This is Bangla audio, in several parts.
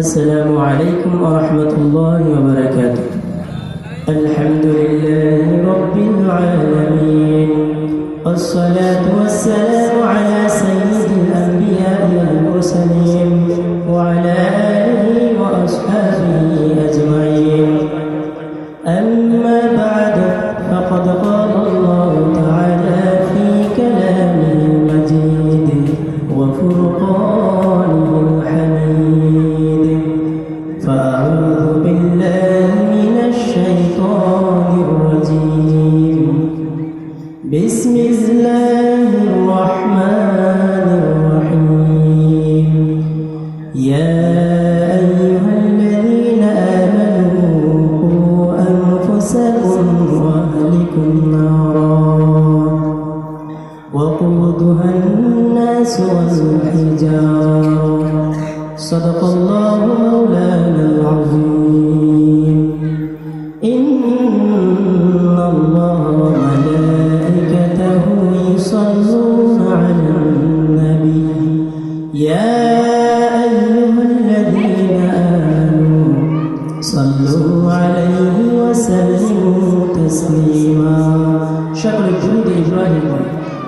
السلام عليكم ورحمة الله وبركاته. الحمد لله رب العالمين. والصلاة والسلام على سيد الأنبياء والمرسلين وعلى آله وأصحابه أجمعين. أما بعد فقد قال الله تعالى في كلامه المجيد وفرقانه وقودها الناس والحجارة صدق الله مولانا العظيم. إن الله وملائكته يصلون على النبي. يا أيها الذين آمنوا صلوا عليه وسلموا تسليما. شكر الجود إبراهيم.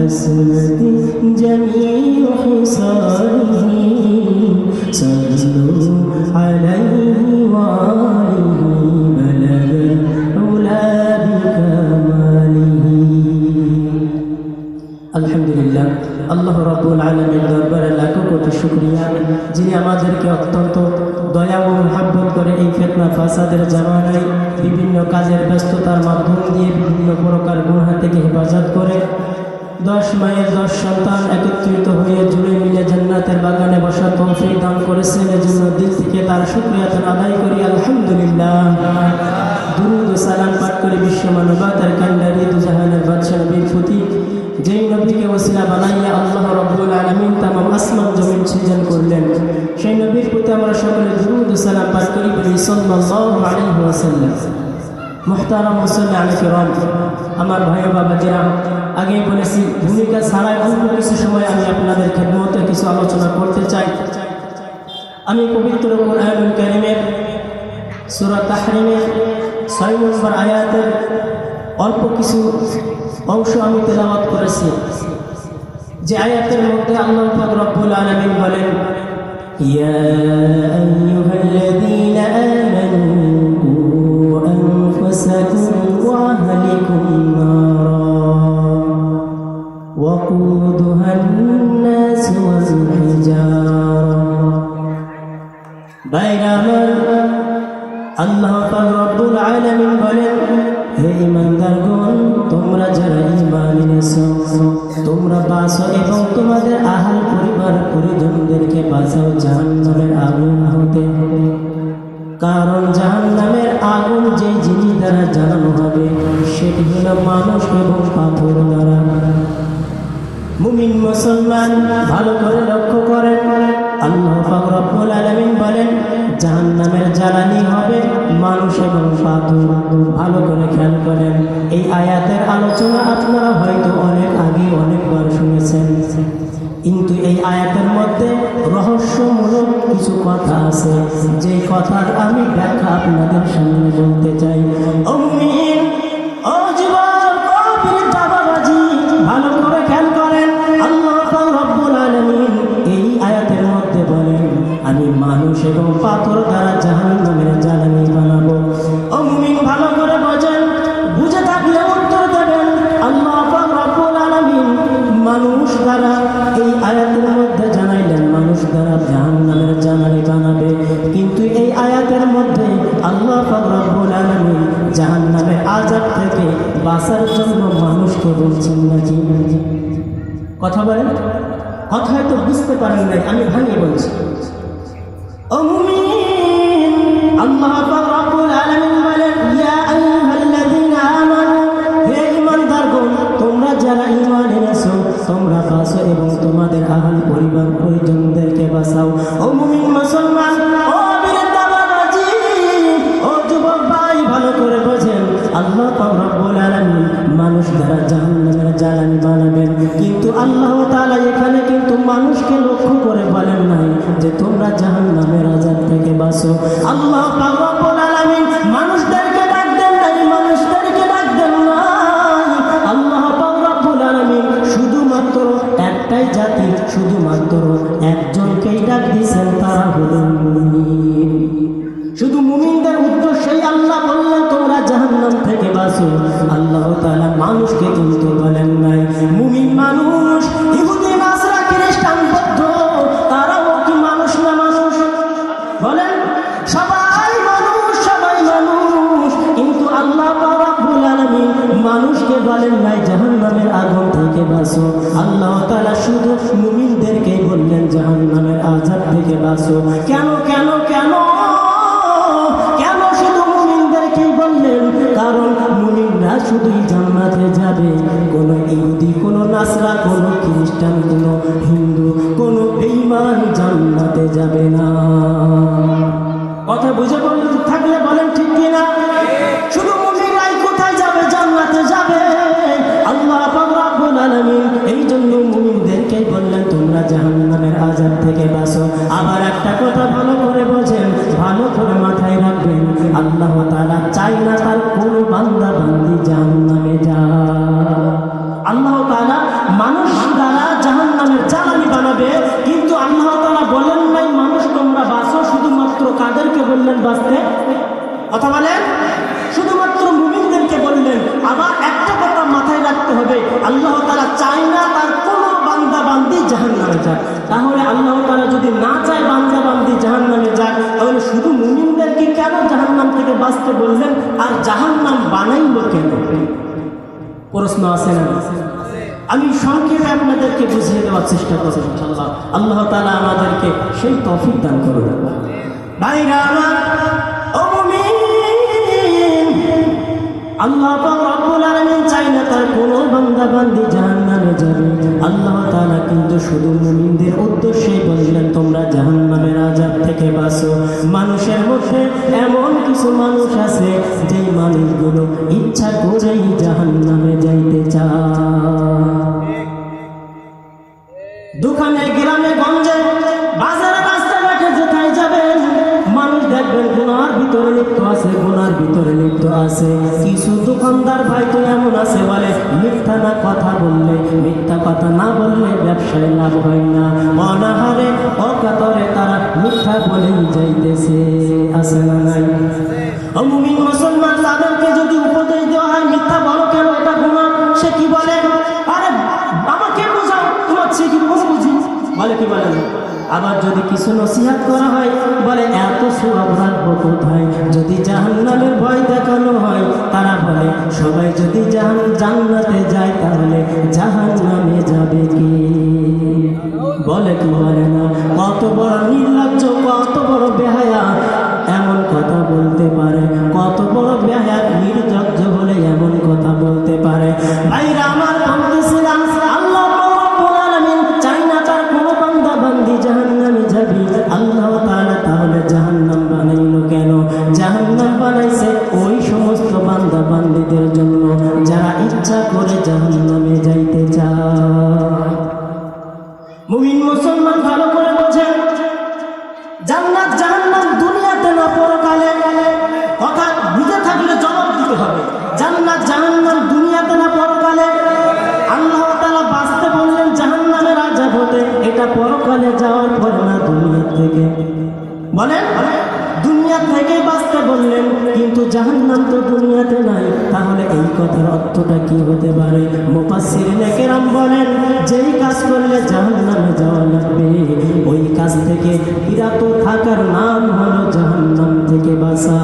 حسنت جميع خصاله صلوا عليه وآله بلغ العلا بكماله আলহামদুলিল্লাহ আল্লাহ রব্বুল আলমীর দরবারে লাখো কোটি শুক্রিয়া যিনি আমাদেরকে অত্যন্ত দয়া ও মহাব্বত করে এই ফেতনা ফাসাদের জামানায় বিভিন্ন কাজের ব্যস্ততার মাধ্যম দিয়ে বিভিন্ন প্রকার গুণা থেকে হেফাজত করে দশ মায়ের দশ সন্তান একত্রিত হয়ে জুড়ে মিলে জান্নাতের বাগানে বসার তৌফিক দান করেছেন। এজন্য দিল থেকে তার শুক্রিয়া আদায় করি। আলহামদুলিল্লাহ। দুরুদ ও সালাম পাঠ করে বিশ্ব মানবতার কান্ডারি দুজাহানের বাদশাহ নবীর প্রতি। যেই নবীকে ওসিলা বানাইয়া আল্লাহ রব্বুল আলমিন আসমান জমিন সৃজন করলেন, সেই নবীর প্রতি আমরা সকলে দুরুদ ও সালাম পাঠ করি বলি, সাল্লাল্লাহু আলাইহি ওয়াসাল্লাম। মুহতারাম মুসল্লি আলী কিরাম আমার ভাই ও বাবাজিরা আগেই বলেছি, ভূমিকা ছাড়াই অল্প কিছু সময় আমি আপনাদের খেদমতে কিছু আলোচনা করতে চাই। আমি পবিত্র কোরআনুল সূরা তাহরিমের ছয় নম্বর আয়াতের অল্প কিছু অংশ আমি তেলাওয়াত করেছি। যে আয়াতের মধ্যে আল্লাহ রব্বুল আলামিন বলেন, ইয়া বাঁচো এবং তোমাদের আহাল পরিবার পরিজনদেরকে বাঁচাও জাহান্নামের আগুন হতে। হবে কারণ জাহান্নামের আগুন যে জিনিস দ্বারা জ্বালানো হবে, সেটি হলো মানুষ এবং পাথর দ্বারা। মুমিন মুসলমান, ভালো করে লক্ষ্য করেন। আল্লাহ পাক রব্বুল আলামিন বলেন, জাহান্নামের জ্বালানি হবে মানুষ এবং পাথর। ভালো করে খেয়াল করেন, এই আয়াতের আলোচনা আপনারা হয়তো কিন্তু এই আয়াতের মধ্যে রহস্যমূলক কিছু কথা আছে। যে কথার আমি ব্যাখ্যা আপনাদের সামনে বলতে চাই। বুঝতে পারেন নাই আমি ভাঙিয়ে বলছি। আল্লাহ বাঁচো। আল্লাহ তালা শুধু মুমিনদেরকে বললেন, জাহান্নামের আজাদ থেকে বাঁচো। কেন কেন কেন? কেন শুধু মুমিনদেরকেই বললেন? কারণ মুমিনরা শুধুই জান্নাতে যাবে। কোন ইহুদি, কোন নাসরা, কোন খ্রিস্টান, কোন হিন্দু, কোন বেঈমান জান্নাতে যাবে না। বাঁচতে কথা বলেন? শুধুমাত্র মুমিনদেরকে বললেন, আবার একটা কথা মাথায় রাখতে হবে। আল্লাহ তাআলা চায় না তার কোনো বান্দা বান্দি জাহান নামে যাক তাহলে আল্লাহ তাআলা যদি না চায় বান্দা বান্দি জাহান নামে যাক তাহলে শুধু মুমিনদেরকে কেন জাহান নাম থেকে বাঁচতে বললেন? আর জাহান নাম বানাইল কেন? প্রশ্ন আছে না? আমি সংক্ষেপে আপনাদেরকে বুঝিয়ে দেওয়ার চেষ্টা করছি আল্লাহ তাআলা আমাদেরকে সেই তৌফিক দান করুন। আল্লাহ চাই না তার কোনো বান্দা বান্দি জাহান্নামে যাবে। আল্লাহ তাআলা কিন্তু শুধু মুমিনদের উদ্দেশ্যে বললেন, তোমরা জাহান্নামের আযাব থেকে বাঁচো। মানুষের মধ্যে এমন কিছু মানুষ আছে, যেই মানুষগুলো ইচ্ছা করেই জাহান্নামে না কথা বললে, মিথ্যা কথা না বললে ব্যবসায় লাভ হয় না। অনাহারে অকাতরে তারা মিথ্যা বলেই যাইতেছে। আসে না নাই? আবার যদি কিছু নসিহাত করা হয়, বলে, এত সুরভাগ কোথায়? যদি জাহান্নামের ভয় দেখানো হয়, তারা বলে, সবাই যদি জাহান, জান্নাতে যায়, তাহলে জাহান্নামে যাবে কি? বলে কি বলে না? কত বড় নির্লজ্জ মুসলমান ভালো করে বোঝে। জান্নাত জাহান্নাম দুনিয়াতে না পরকালে। অর্থাৎ বুঝে থাকলে জবাব দিতে হবে। জান্নাত জাহান্নাম দুনিয়াতে না পরকালে। আল্লাহ তালা বাঁচতে বললেন জাহান্নামে রাজা হতে এটা পরকালে যাওয়ার পর না দুনিয়া থেকে। বলেন? দুনিয়া থেকে বাঁচতে বললেন, কিন্তু জাহান্নাম তো দুনিয়াতে নাই। তাহলে এই কথার অর্থটা কি হতে পারে? মোপাসির নেকেরাম বলেন, যেই কাজ করলে জাহান্নামে যাওয়া লাগবে, ওই কাজ থেকে বিরাত থাকার নাম হলো জাহান্নাম থেকে বাসা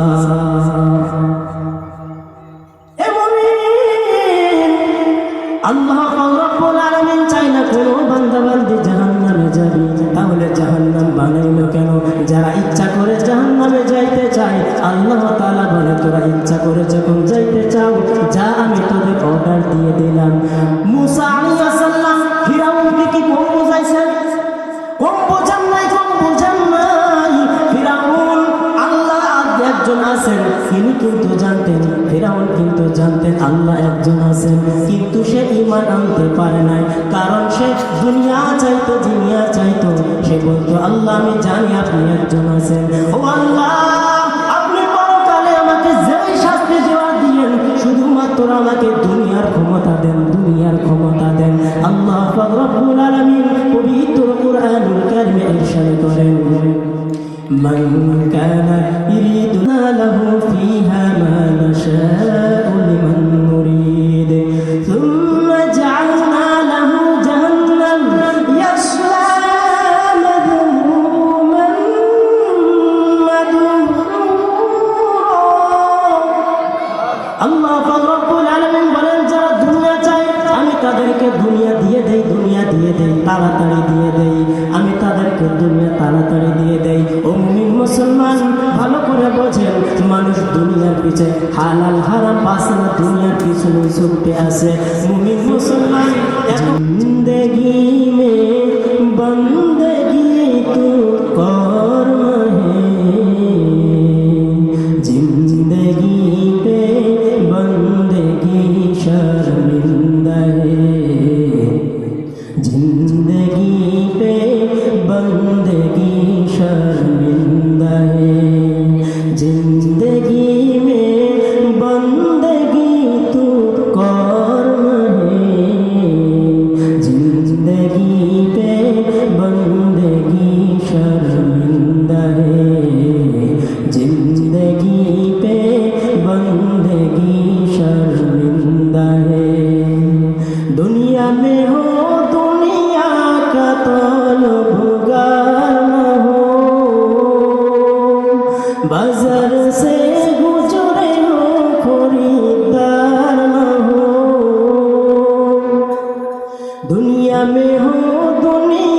আমি জানি তাড়াতাড়ি দিয়ে দেই। আমি তাদেরকে দুনিয়া তাড়াতাড়ি দিয়ে দেই। ও মুমিন মুসলমান, ভালো করে বোঝেন, মানুষ দুনিয়ার পিছে হালাল হারাম, বাসনা দুনিয়ার পিছনে ছুটতে আসে। মুমিন মুসলমান दुनिया में हो दुनिया